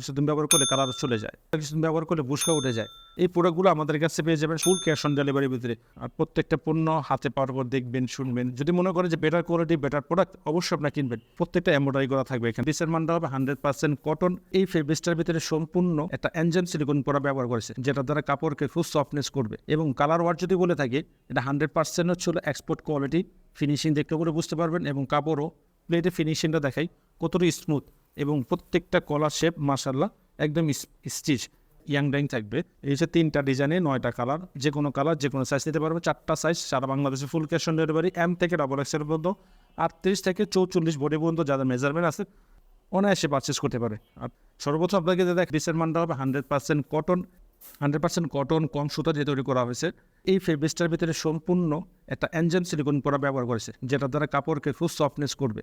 কিছুদিন ব্যবহার করলে কালার চলে যায়। কিছুদিন ব্যবহার করলে বুসকা উঠে যায়। এই প্রোডাক্টগুলো আমাদের কাছে পেয়ে যাবেন ফুল ক্যাশ অন ডেলিভারির ভিতরে। আর প্রত্যেকটা পণ্য হাতে পাওয়ার পর দেখবেন, শুনবেন। যদি মনে করেন যে বেটার কোয়ালিটি বেটার প্রোডাক্ট অবশ্যই আপনার কিনবেন। প্রত্যেকটা এমব্রয়ডারি করা থাকবে এখানে। পিসের মানটা হবে হান্ড্রেড পার্সেন্ট কটন এই ফেব্রিক্সটার ভিতরে সম্পূর্ণ একটা এনজেন সিলিকন করা ব্যবহার করেছে যেটা দ্বারা কাপড়কে খুব সফটনেস করবে। এবং কালার ওয়ার যদি বলে থাকে, এটা হান্ড্রেড পার্সেন্ট হচ্ছে এক্সপোর্ট কোয়ালিটি ফিনিশিং দেখতে করে বুঝতে পারবেন এবং কাপড়ও প্লেটে ফিনিশিংটা দেখাই কতটা স্মুথ এবং প্রত্যেকটা কলার শেপ মাসাল্লাহ একদম স্টিচ ইয়াং ডাইং থাকবে। এই হচ্ছে তিনটা ডিজাইনে নয়টা কালার যে কোনো কালার যে কোনো সাইজ নিতে পারবে। চারটা সাইজ সারা বাংলাদেশে full cash on delivery M থেকে ডাবল এক্সেল পর্যন্ত, আটত্রিশ থেকে চৌচল্লিশ বডি পর্যন্ত যাদের মেজারমেন্ট আছে, অনায়াসে পারচেস করতে পারে। আর সর্বোচ্চ আপনাকে যে দেখ ডিসের মানটা হবে hundred percent cotton hundred percent cotton কম সুতা দিয়ে তৈরি করা হয়েছে। এই ফেব্রিক্সটার ভিতরে সম্পূর্ণ একটা এনজেন সিলিকন করা ব্যবহার করেছে যেটা দ্বারা কাপড়কে খুব সফটনেস করবে।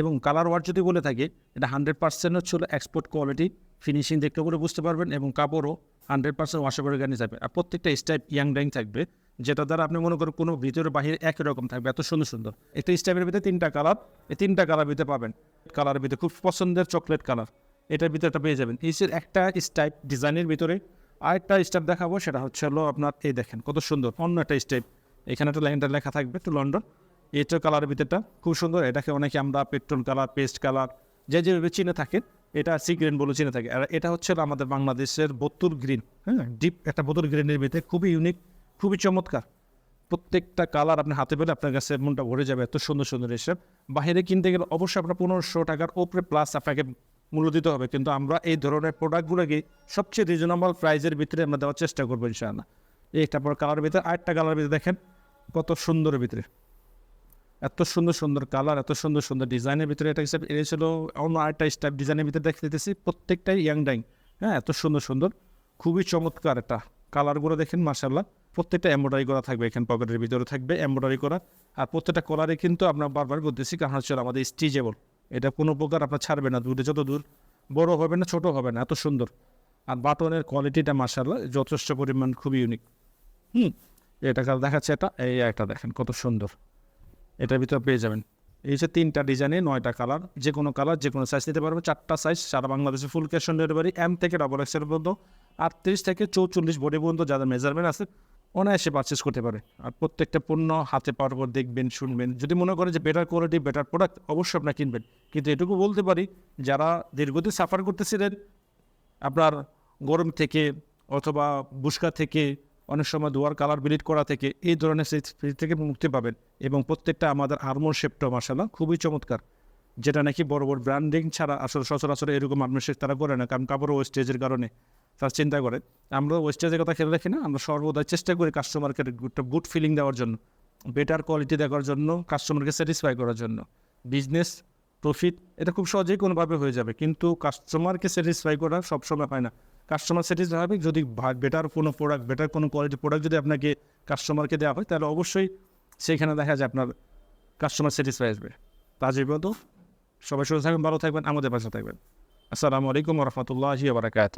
এবং কালার ওয়ার যদি বলে থাকে, এটা হান্ড্রেড পার্সেন্ট হচ্ছে এক্সপোর্ট কোয়ালিটি ফিনিশিং দেখতে করে বুঝতে পারবেন এবং কাপড়ও হান্ড্রেড পার্সেন্ট ওয়াশেবল গানি যাবে আর প্রত্যেকটা স্টাইপ ইয়াং ডাইং থাকবে, যেটা দ্বারা আপনি মনে করেন কোনো ভিতরে বাহিরে একই রকম থাকবে, এত সুন্দর সুন্দর। একটা স্টাইপের ভিতরে তিনটা কালার এই তিনটা কালার ভিতরে পাবেন। কালারের ভিতরে খুব পছন্দের চকলেট কালার এটার ভিতরে একটা পেয়ে যাবেন। এই একটা স্টাইপ ডিজাইনের ভিতরে আরেকটা স্টাইপ দেখাবো, সেটা হচ্ছে হলো আপনার, এই দেখেন কত সুন্দর, অন্য একটা স্টাইপ এখানে একটা লাইনটা লেখা থাকবে একটু লন্ডন এটা কালারের ভিতরটা খুব সুন্দর। এটাকে অনেকে আমরা পেট্রোল কালার পেস্ট কালার যে যেভাবে চিনে থাকেন, এটা সি গ্রিন বলে চিনে থাকে আর এটা হচ্ছে আমাদের বাংলাদেশের বোতুল গ্রিন হ্যাঁ? ডিপ একটা বোতুল গ্রিনের ভিতরে খুবই ইউনিক খুবই চমৎকার। প্রত্যেকটা কালার আপনি হাতে পেলে আপনার কাছে মনটা ভরে যাবে এত সুন্দর সুন্দর এসব বাইরে কিনতে গেলে অবশ্যই আপনার পনেরোশো টাকার ওপরে প্লাস আপনাকে মূল্য দিতে হবে। কিন্তু আমরা এই ধরনের প্রোডাক্টগুলোকে সবচেয়ে রিজনেবল প্রাইজের ভিতরে আমরা দেওয়ার চেষ্টা করব ইনশাআল্লাহ। এই তারপর কালারের ভিতরে, আরেকটা কালারের ভিতরে দেখেন, কত সুন্দরের ভিতরে। এত সুন্দর সুন্দর কালার এত সুন্দর সুন্দর ডিজাইনের ভিতরে এটা হিসেবে এনেছিল অন্য আরেকটা স্টাইপ ডিজাইনের ভিতরে দেখতে দিতেছি। প্রত্যেকটাই ইয়াং ডাইং হ্যাঁ এত সুন্দর সুন্দর। খুবই চমৎকার এটা। কালারগুলো দেখেন মার্শাল্লাহ প্রত্যেকটা এমব্রয়ডারি করা থাকবে এখানে পকেটের ভিতরে থাকবে এমব্রয়ডারি করা। আর প্রত্যেকটা কলারে কিন্তু আমরা বারবার করতেছি কারণ হচ্ছে আমাদের স্টিচেবল এটা কোনো প্রকার আপনার ছাড়বে না, দূরে যত দূর। বড় হবে না, ছোট হবে না, এত সুন্দর। আর বাটনের কোয়ালিটিটা মার্শাল্লাহ যথেষ্ট পরিমাণ খুবই ইউনিক হুম, এটা দেখাচ্ছে এটা, এই একটা দেখেন, কত সুন্দর। এটার ভিতরে পেয়ে যাবেন। এই হচ্ছে তিনটা ডিজাইনে নয়টা কালার যে কোনো কালার যে কোনো সাইজ নিতে পারবে। চারটা সাইজ সারা বাংলাদেশে full cash on delivery M থেকে ডবল এক্সেল পর্যন্ত, আটত্রিশ থেকে চৌচল্লিশ বডি পর্যন্ত যাদের মেজারমেন্ট আছে, অনায়াসে পারচেস করতে পারে। আর প্রত্যেকটা পণ্য হাতে পাওয়ার পর দেখবেন, শুনবেন। যদি মনে করে যে বেটার কোয়ালিটি বেটার প্রোডাক্ট অবশ্যই আপনার কিনবেন। কিন্তু এটুকু বলতে পারি, যারা দীর্ঘদিন সাফার করতেছিলেন, আপনার গরম থেকে অথবা বুসকা থেকে অনেক সময় দুয়ার কালার বিলিট করা থেকে এই ধরনের স্মৃতি থেকে মুক্তি পাবেন এবং প্রত্যেকটা আমাদের আর্মোর শেপটা মাসালা খুবই চমৎকার। যেটা নাকি বড় বড় ব্র্যান্ডিং ছাড়া আসলে সচরাচর এরকম আর্মোর তারা করে না, কারণ কাপড় ওয়েস্টেজের কারণে তারা চিন্তা করে। আমরা ওয়েস্টেজের কথা খেলে রাখি না, আমরা সর্বদা চেষ্টা করি কাস্টমারকে একটা গুড ফিলিং দেওয়ার জন্য বেটার কোয়ালিটি দেওয়ার জন্য কাস্টমারকে স্যাটিসফাই করার জন্য। বিজনেস প্রফিট এটা খুব সহজেই কোনোভাবে হয়ে যাবে, কিন্তু কাস্টমারকে স্যাটিসফাই করা সবসময় হয় না। কাস্টমার স্যাটিসফাই হবে যদি বেটার কোনো প্রোডাক্ট বেটার কোনো কোয়ালিটি প্রোডাক্ট যদি আপনাকে কাস্টমারকে দেওয়া হয়, তাহলে অবশ্যই সেখানে দেখা যায় আপনার কাস্টমার স্যাটিসফাই আসবে। তাজ পর্যন্ত। সবাই সুস্থ থাকবেন, ভালো থাকবেন, আমাদের পাশে থাকবেন। আসসালামু আলাইকুম রহমতুল্লাহি বারাকাত